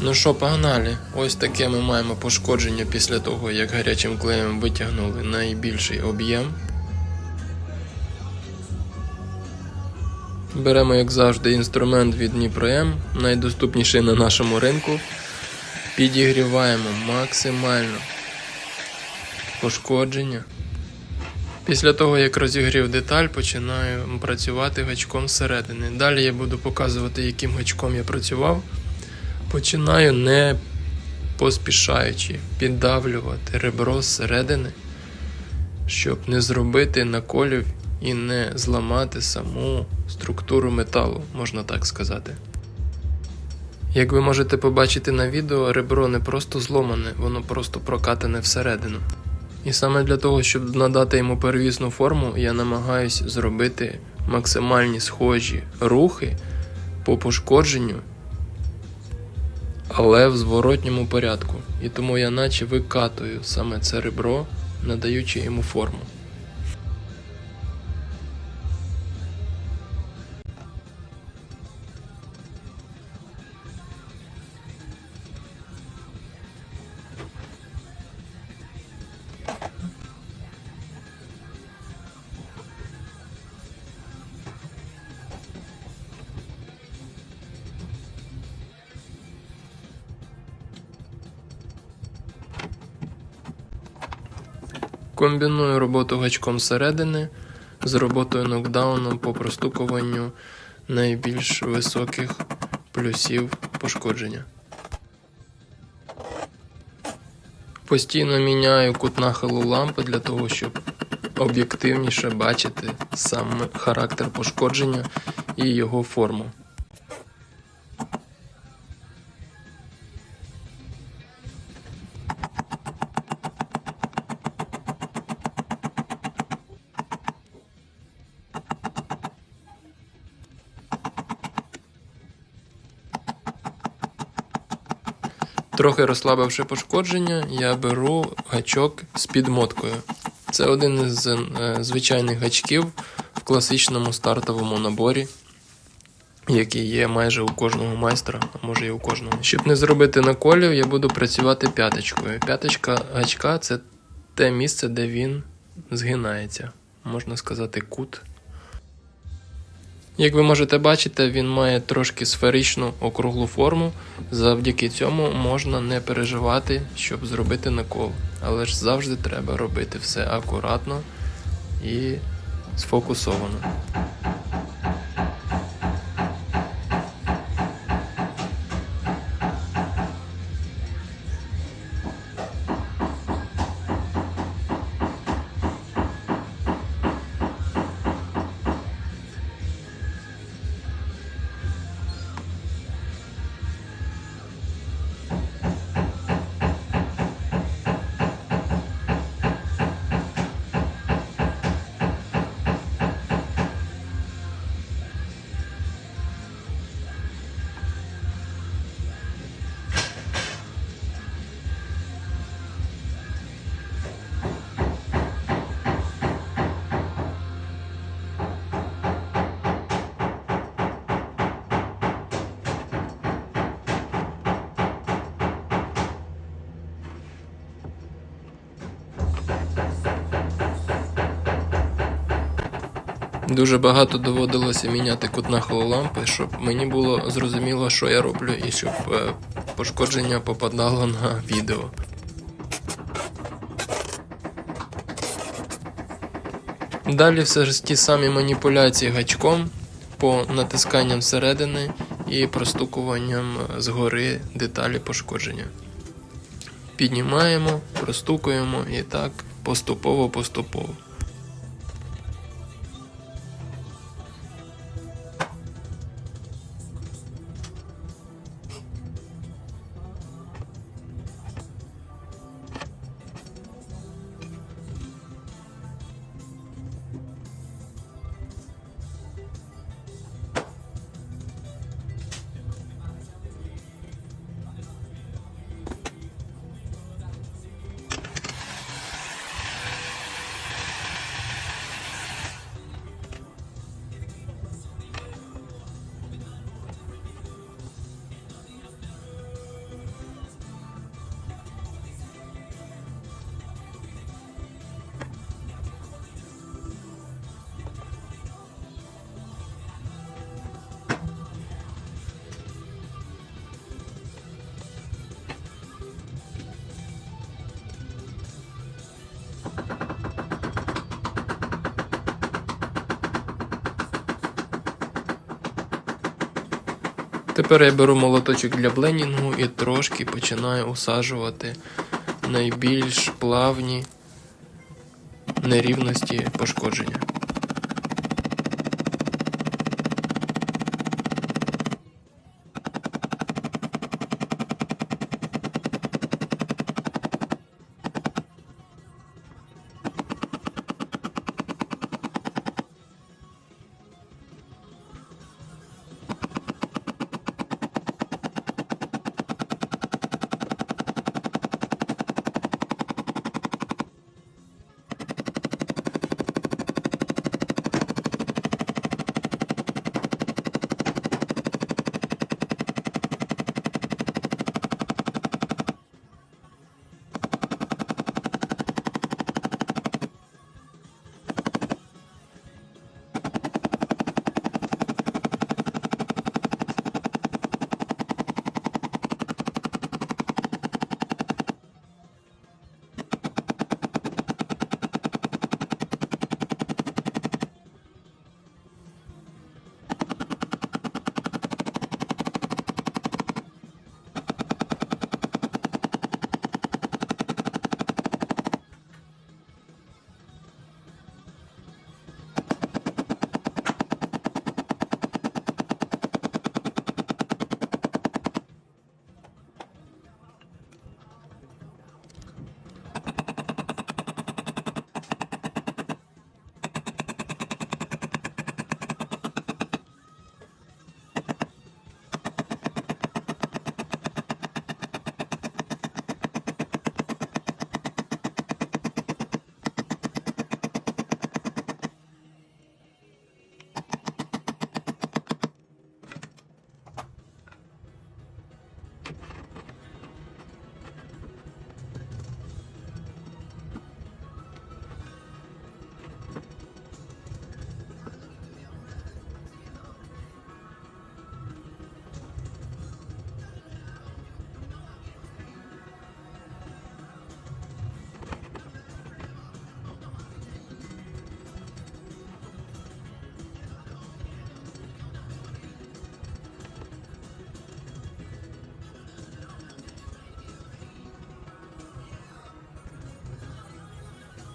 Ну що, погнали. Ось таке ми маємо пошкодження після того, як гарячим клеєм витягнули найбільший об'єм. Беремо, як завжди, інструмент від Дніпром, найдоступніший на нашому ринку. Підігріваємо максимально пошкодження. Після того, як розігрів деталь, починаю працювати гачком зсередини. Далі я буду показувати, яким гачком я працював. Починаю не поспішаючи піддавлювати ребро зсередини, щоб не зробити наколів і не зламати саму структуру металу, можна так сказати. Як ви можете побачити на відео, ребро не просто зломане, воно просто прокатане всередину. І саме для того, щоб надати йому первісну форму, я намагаюсь зробити максимальні схожі рухи по пошкодженню, але в зворотньому порядку. І тому я наче викатую саме це ребро, надаючи йому форму. Комбіную роботу гачком зсередини з роботою нокдауном по простукуванню найбільш високих плюсів пошкодження. Постійно міняю кут нахилу лампи для того, щоб об'єктивніше бачити сам характер пошкодження і його форму. Трохи розслабивши пошкодження, я беру гачок з підмоткою. Це один із е, звичайних гачків в класичному стартовому наборі, який є майже у кожного майстра, а може і у кожного. Щоб не зробити наколів, я буду працювати п'яточкою. П'яточка гачка це те місце, де він згинається, можна сказати, кут. Як ви можете бачити, він має трошки сферичну округлу форму. Завдяки цьому можна не переживати, щоб зробити накол. Але ж завжди треба робити все акуратно і сфокусовано. Дуже багато доводилося міняти кут нахилу лампи, щоб мені було зрозуміло, що я роблю, і щоб е, пошкодження попадало на відео. Далі все ж ті самі маніпуляції гачком по натисканням всередини і простукуванням згори деталі пошкодження. Піднімаємо, простукуємо і так поступово-поступово. Тепер я беру молоточок для бленінгу і трошки починаю усаджувати найбільш плавні нерівності пошкодження.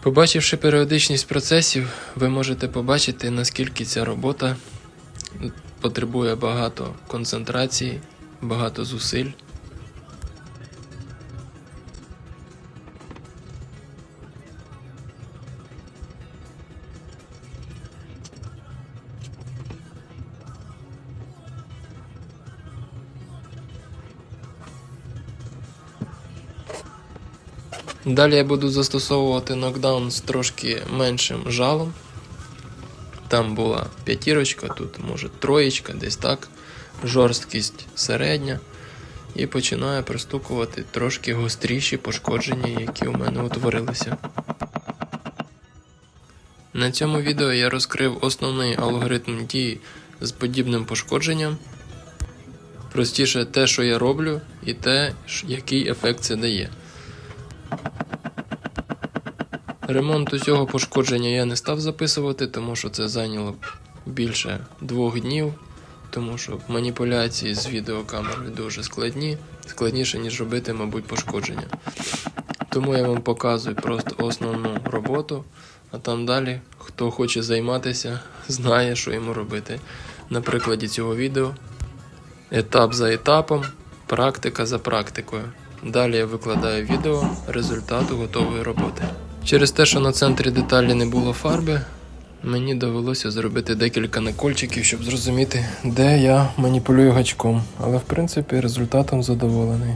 Побачивши періодичність процесів, ви можете побачити, наскільки ця робота потребує багато концентрації, багато зусиль. Далі я буду застосовувати нокдаун з трошки меншим жалом. Там була п'ятірочка, тут може троєчка, десь так. Жорсткість середня. І починаю пристукувати трошки гостріші пошкодження, які у мене утворилися. На цьому відео я розкрив основний алгоритм дії з подібним пошкодженням. Простіше те, що я роблю, і те, який ефект це дає. Ремонт усього пошкодження я не став записувати, тому що це зайняло більше двох днів, тому що маніпуляції з відеокамерою дуже складні, складніше, ніж робити, мабуть, пошкодження. Тому я вам показую просто основну роботу, а там далі, хто хоче займатися, знає, що йому робити. На прикладі цього відео етап за етапом, практика за практикою. Далі я викладаю відео результату готової роботи. Через те, що на центрі деталі не було фарби, мені довелося зробити декілька накольчиків, щоб зрозуміти, де я маніпулюю гачком. Але в принципі результатом задоволений.